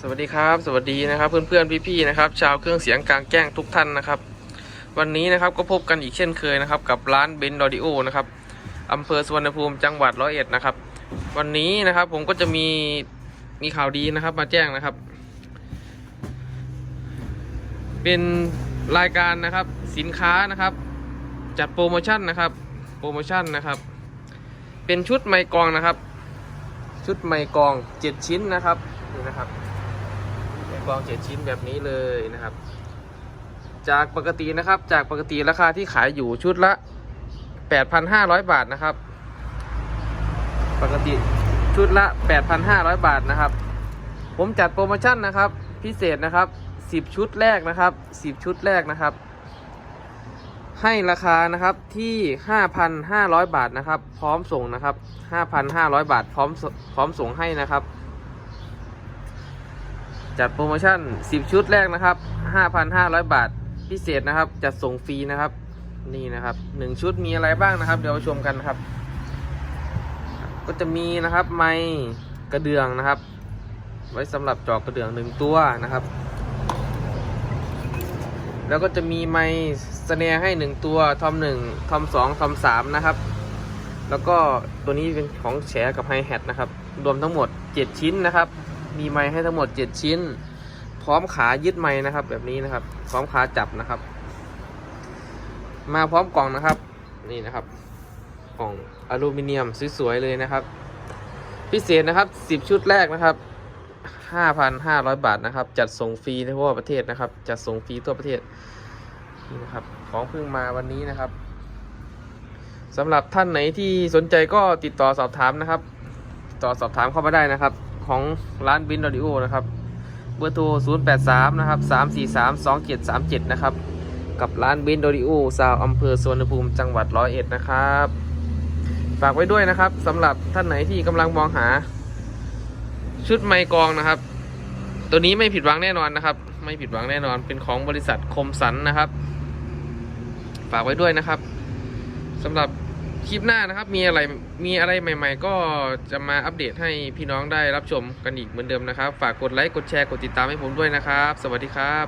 สวัสดีครับ สวัสดีนะครับ เพื่อนๆพี่ๆนะครับ ชาวเครื่องเสียงกลางแจ้งทุกท่านนะครับ วันนี้นะครับก็พบกันอีกเช่นเคยนะครับ กับร้านเบนดอดิโอนะครับอำเภอสุวรรณภูมิจังหวัดร้อยเอ็ดนะครับ วันนี้นะครับผมก็จะมีมีข่าวดีนะครับ มาแจ้งนะครับ เป็นรายการนะครับสินค้านะครับ จัดโปรโมชั่นนะครับ โปรโมชั่นนะครับ เป็นชุดไมกองนะครับ ชุดไมกองเจ็ดชิ้นนะครับนี่นะครับ กองเจ็ดชิ้นแบบนี้เลยนะครับ จากปกตินะครับ จากปกติราคาที่ขายอยู่ชุดละ 8,500 บาทนะครับ ปกติชุดละ 8,500 บาทนะครับ ผมจัดโปรโมชั่นนะครับ พิเศษนะครับ 10 ชุดแรกนะครับ 10 ชุดแรกนะครับ ให้ราคานะครับที่ 5,500 บาทนะครับ พร้อมส่งนะครับ 5,500 บาทพร้อมพร้อมส่งให้นะครับ จัดโปรโมชั่น 10 ชุดแรกนะครับ 5,500 บาทพิเศษนะครับ จัดส่งฟรีนะครับ นี่นะครับ 1 ชุดมีอะไรบ้างนะครับ เดี๋ยวมาชมกันนะครับ ก็จะมีนะครับ ไม้กระเดื่องนะครับ ไว้สำหรับจอกกระเดื่องหนึ่งตัวนะครับ แล้วก็จะมีไม้สแนให้หนึ่งตัวทอมหนึ่งทอมสองทอมสามนะครับ แล้วก็ตัวนี้เป็นของแฉกับไฮแฮทนะครับ รวมทั้งหมด 7 ชิ้นนะครับ มีไม้ให้ทั้งหมด 7 ชิ้น พร้อมขายึดไม้นะครับ แบบนี้นะครับ พร้อมขาจับนะครับ มาพร้อมกล่องนะครับ นี่นะครับ กล่องอลูมิเนียมสวยๆเลยนะครับ พิเศษนะครับ 10 ชุดแรกนะครับ 5,500 บาทนะครับ จัดส่งฟรีทั่วประเทศนะครับ จัดส่งฟรีทั่วประเทศนี่นะครับ ของเพิ่งมาวันนี้นะครับสำหรับท่านไหนที่สนใจก็ติดต่อสอบถามนะครับติดต่อสอบถามเข้ามาได้นะครับ ของร้านบินดอดิโอนะครับ เบอร์โทร 083 นะครับ 343 2737 นะครับ กับร้านบินดอดิโอซาวอำเภอสวนภูมิจังหวัดร้อยเอ็ดนะครับ ฝากไว้ด้วยนะครับสำหรับท่านไหนที่กำลังมองหา ชุดไมกองนะครับ ตัวนี้ไม่ผิดหวังแน่นอนนะครับ ไม่ผิดหวังแน่นอนเป็นของบริษัทคมสันนะครับ ฝากไว้ด้วยนะครับสำหรับ คลิปหน้านะครับ มีอะไรมีอะไรใหม่ ๆ ก็จะมาอัปเดตให้พี่น้องได้รับชมกันอีกเหมือนเดิมนะครับ ฝากกดไลค์กดแชร์กดติดตามให้ผมด้วยนะครับ สวัสดีครับ